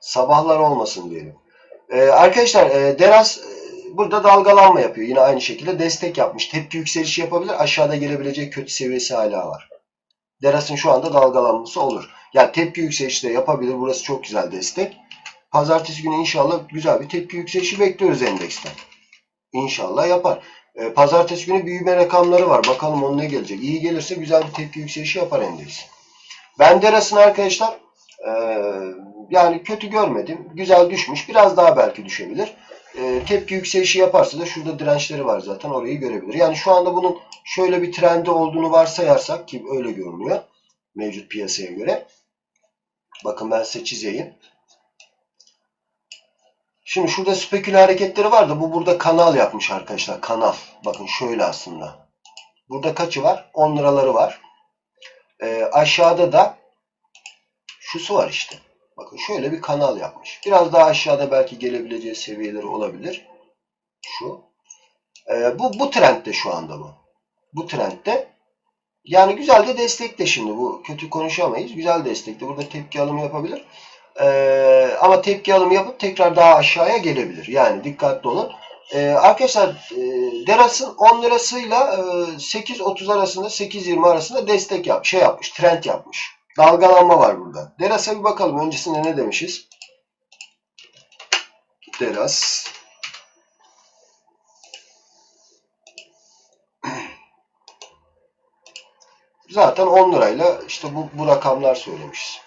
Sabahlar olmasın diyelim. Ee, arkadaşlar e, Deras e, burada dalgalanma yapıyor. Yine aynı şekilde destek yapmış. Tepki yükselişi yapabilir. Aşağıda gelebilecek kötü seviyesi hala var. Deras'ın şu anda dalgalanması olur. Yani tepki yükselişi de yapabilir. Burası çok güzel destek. Pazartesi günü inşallah güzel bir tepki yükselişi bekliyoruz endeksten. İnşallah yapar. Ee, Pazartesi günü büyüme rakamları var. Bakalım onun ne gelecek. İyi gelirse güzel bir tepki yükselişi yapar endeks. Ben Deras'ın arkadaşlar eee, yani kötü görmedim. Güzel düşmüş. Biraz daha belki düşebilir. Eee, tepki yükselişi yaparsa da şurada dirençleri var zaten. Orayı görebilir. Yani şu anda bunun şöyle bir trendi olduğunu varsayarsak ki öyle görünüyor. Mevcut piyasaya göre. Bakın ben size çizeyim. Şimdi şurada speküle hareketleri var da bu burada kanal yapmış arkadaşlar. Kanal. Bakın şöyle aslında. Burada kaçı var? 10 liraları var. Ee, aşağıda da şusu var işte. Bakın şöyle bir kanal yapmış. Biraz daha aşağıda belki gelebileceği seviyeleri olabilir. Şu. Ee, bu, bu trendde şu anda bu. Bu trendde. Yani güzel de destekte şimdi. Bu kötü konuşamayız. Güzel destekte. Burada tepki alımı yapabilir. Ee, ama tepki alımı yapıp tekrar daha aşağıya gelebilir. Yani dikkatli olun. Ee, arkadaşlar e, Deras'ın 10 lirasıyla e, 8.30 arasında 8.20 arasında destek yap, şey yapmış, trend yapmış. Dalgalanma var burada. Deras'a bir bakalım. Öncesinde ne demişiz? Deras. Zaten 10 lirayla işte bu, bu rakamlar söylemişiz.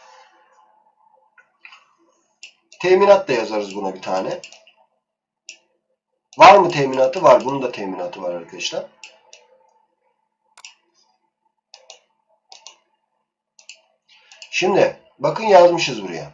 Teminat da yazarız buna bir tane. Var mı teminatı? Var. Bunun da teminatı var arkadaşlar. Şimdi bakın yazmışız buraya.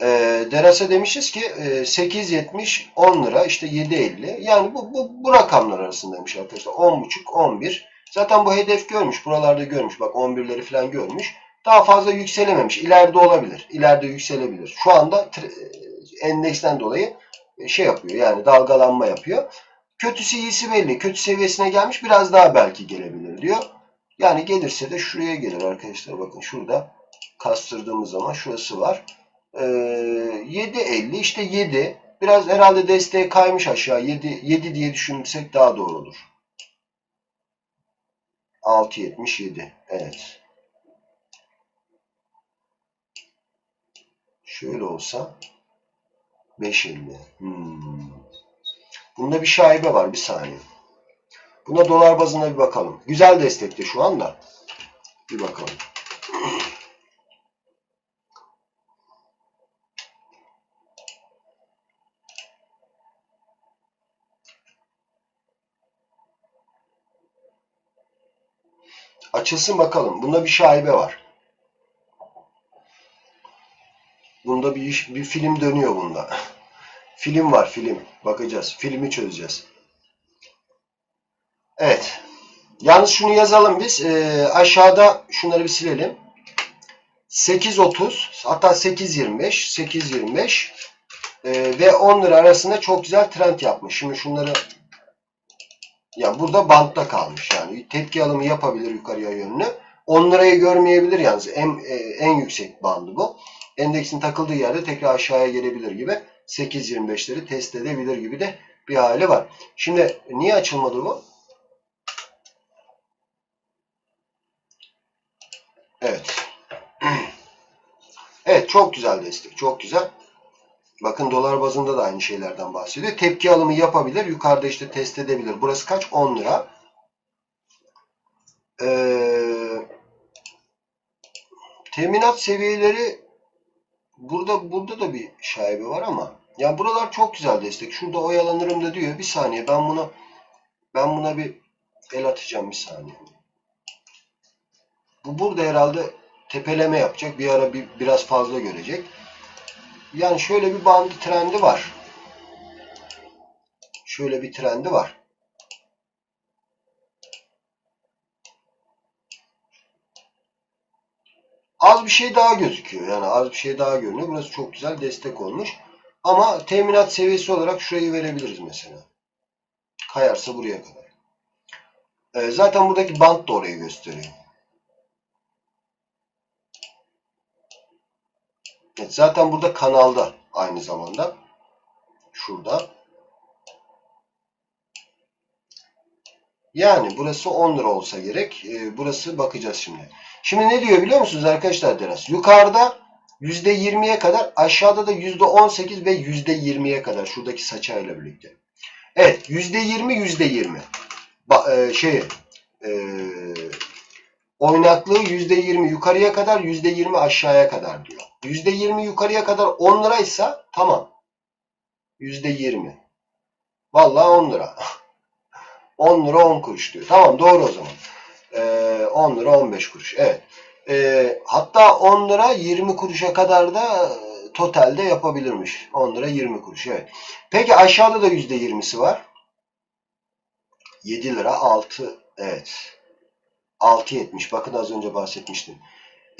E, Deras'a demişiz ki e, 8.70 10 lira işte 7.50 yani bu, bu, bu rakamlar arasındaymış arkadaşlar. 10.5 11 zaten bu hedef görmüş buralarda görmüş. Bak 11'leri falan görmüş. Daha fazla yükselememiş. İleride olabilir. İleride yükselebilir. Şu anda tre- endeksten dolayı şey yapıyor. Yani dalgalanma yapıyor. Kötüsü iyisi belli. Kötü seviyesine gelmiş. Biraz daha belki gelebilir diyor. Yani gelirse de şuraya gelir arkadaşlar. Bakın şurada kastırdığımız zaman şurası var ee, 7.50 işte 7. Biraz herhalde desteğe kaymış aşağı. 7, 7 diye düşünürsek daha doğru olur. 6.77. Evet. Şöyle olsa 5.50. Hmm. Bunda bir şaibe var. Bir saniye. Buna dolar bazında bir bakalım. Güzel destekte şu anda. Bir bakalım. Açılsın bakalım. Bunda bir şaibe var. Bunda bir iş, bir film dönüyor bunda. film var film. Bakacağız. Filmi çözeceğiz. Evet. Yalnız şunu yazalım biz. Ee, aşağıda şunları bir silelim. 8.30 hatta 8.25 8.25 ee, ve 10 lira arasında çok güzel trend yapmış. Şimdi şunları ya burada bantta kalmış yani tepki alımı yapabilir yukarıya yönlü. 10 lirayı görmeyebilir yalnız en, e, en yüksek bandı bu. Endeksin takıldığı yerde tekrar aşağıya gelebilir gibi 8.25'leri test edebilir gibi de bir hali var. Şimdi niye açılmadı bu? Evet. Evet çok güzel destek çok güzel. Bakın dolar bazında da aynı şeylerden bahsediyor. Tepki alımı yapabilir. Yukarıda işte test edebilir. Burası kaç? 10 lira. Ee, teminat seviyeleri burada burada da bir şaibe var ama ya buralar çok güzel destek. Şurada oyalanırım da diyor. Bir saniye ben buna ben buna bir el atacağım bir saniye. Bu burada herhalde tepeleme yapacak. Bir ara bir, biraz fazla görecek. Yani şöyle bir bandı trendi var. Şöyle bir trendi var. Az bir şey daha gözüküyor. Yani az bir şey daha görünüyor. Burası çok güzel destek olmuş. Ama teminat seviyesi olarak şurayı verebiliriz mesela. Kayarsa buraya kadar. Ee, zaten buradaki bant da orayı gösteriyor. Evet, zaten burada kanalda aynı zamanda. Şurada. Yani burası 10 lira olsa gerek. Ee, burası bakacağız şimdi. Şimdi ne diyor biliyor musunuz arkadaşlar Deras? Yukarıda %20'ye kadar aşağıda da %18 ve %20'ye kadar şuradaki saçayla birlikte. Evet %20 %20. Ba e, şey e, oynaklığı %20 yukarıya kadar %20 aşağıya kadar diyor. %20 yukarıya kadar 10 liraysa tamam. %20. Vallahi 10 lira. 10 lira 10 kuruş diyor. Tamam doğru o zaman. Ee, 10 lira 15 kuruş. Evet. Ee, hatta 10 lira 20 kuruşa kadar da e, totalde yapabilirmiş. 10 lira 20 kuruş. Evet. Peki aşağıda da %20'si var. 7 lira 6 evet. 6.70 bakın az önce bahsetmiştim.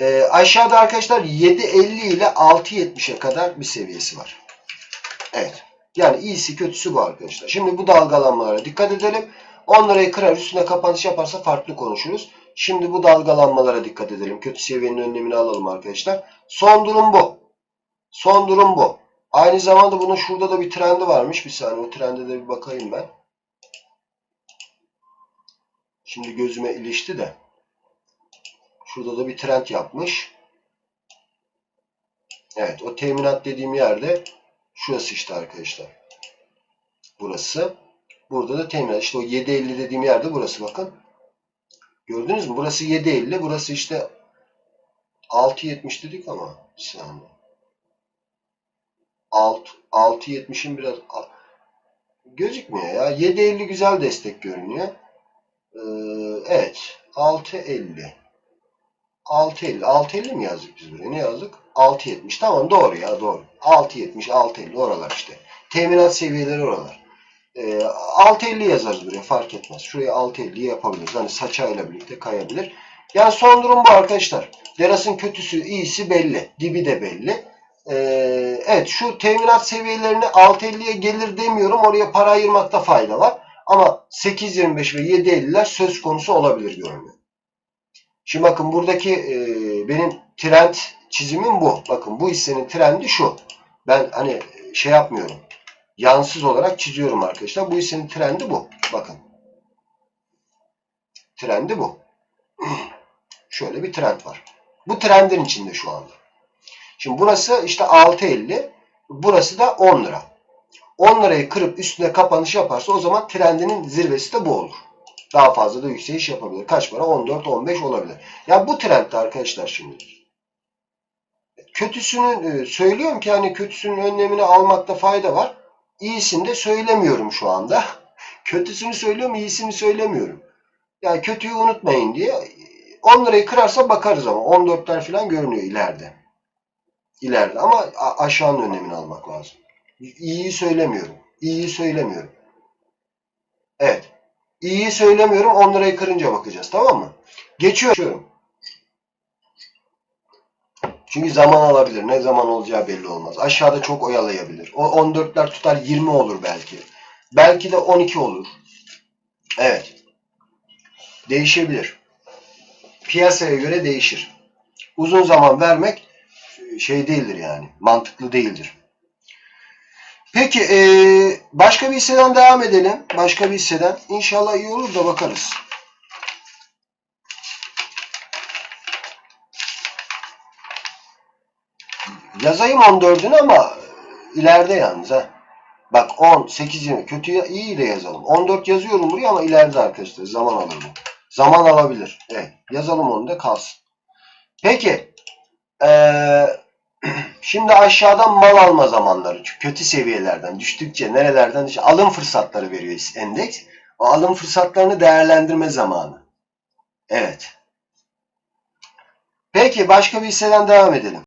Ee, aşağıda arkadaşlar 7.50 ile 6.70'e kadar bir seviyesi var. Evet. Yani iyisi kötüsü bu arkadaşlar. Şimdi bu dalgalanmalara dikkat edelim. 10 lirayı kırar üstüne kapanış yaparsa farklı konuşuruz. Şimdi bu dalgalanmalara dikkat edelim. Kötü seviyenin önlemini alalım arkadaşlar. Son durum bu. Son durum bu. Aynı zamanda bunun şurada da bir trendi varmış. Bir saniye o trende de bir bakayım ben. Şimdi gözüme ilişti de. Şurada da bir trend yapmış. Evet o teminat dediğim yerde şurası işte arkadaşlar. Burası. Burada da teminat. İşte o 7.50 dediğim yerde burası bakın. Gördünüz mü? Burası 7.50. Burası işte 6.70 dedik ama bir saniye. 6 6.70'in biraz gözükmüyor ya. 7.50 güzel destek görünüyor. Ee, evet. 6.50 6.50 6.50 mi yazdık biz buraya? Ne yazdık? 6.70. Tamam doğru ya doğru. 6.70 6.50 oralar işte. Teminat seviyeleri oralar. Ee, 6.50 yazarız buraya fark etmez. Şuraya 6.50 yapabiliriz. Hani saçayla birlikte kayabilir. Yani son durum bu arkadaşlar. Deras'ın kötüsü iyisi belli. Dibi de belli. Ee, evet şu teminat seviyelerine 6.50'ye gelir demiyorum. Oraya para ayırmakta fayda var. Ama 8.25 ve 7.50'ler söz konusu olabilir görünüyor. Şimdi bakın buradaki e, benim trend çizimim bu. Bakın bu hissenin trendi şu. Ben hani şey yapmıyorum. Yansız olarak çiziyorum arkadaşlar. Bu hissenin trendi bu. Bakın. Trendi bu. Şöyle bir trend var. Bu trendin içinde şu anda. Şimdi burası işte 6.50. Burası da 10 lira. 10 lirayı kırıp üstüne kapanış yaparsa o zaman trendinin zirvesi de bu olur. Daha fazla da yükseliş yapabilir. Kaç para? 14-15 olabilir. Ya bu trendde arkadaşlar şimdi. Kötüsünü söylüyorum ki hani kötüsünün önlemini almakta fayda var. İyisini de söylemiyorum şu anda. Kötüsünü söylüyorum, iyisini söylemiyorum. Yani kötüyü unutmayın diye. 10 lirayı kırarsa bakarız ama. 14'ler falan görünüyor ileride. İleride ama aşağının önlemini almak lazım. İyiyi söylemiyorum. İyiyi söylemiyorum. Evet. İyiyi söylemiyorum. 10 lirayı kırınca bakacağız. Tamam mı? Geçiyorum. Çünkü zaman alabilir. Ne zaman olacağı belli olmaz. Aşağıda çok oyalayabilir. O 14'ler tutar 20 olur belki. Belki de 12 olur. Evet. Değişebilir. Piyasaya göre değişir. Uzun zaman vermek şey değildir yani. Mantıklı değildir. Peki ee, başka bir hisseden devam edelim. Başka bir hisseden. İnşallah iyi olur da bakarız. Yazayım 14'ünü ama ileride yalnız ha. Bak 10, 8, 20. Kötü iyi de yazalım. 14 yazıyorum buraya ama ileride arkadaşlar. Zaman alır bu. Zaman alabilir. Evet. Yazalım onu da kalsın. Peki. Ee, şimdi aşağıdan mal alma zamanları. Kötü seviyelerden düştükçe nerelerden düştükçe alım fırsatları veriyor endeks. O alım fırsatlarını değerlendirme zamanı. Evet. Peki başka bir hisseden devam edelim.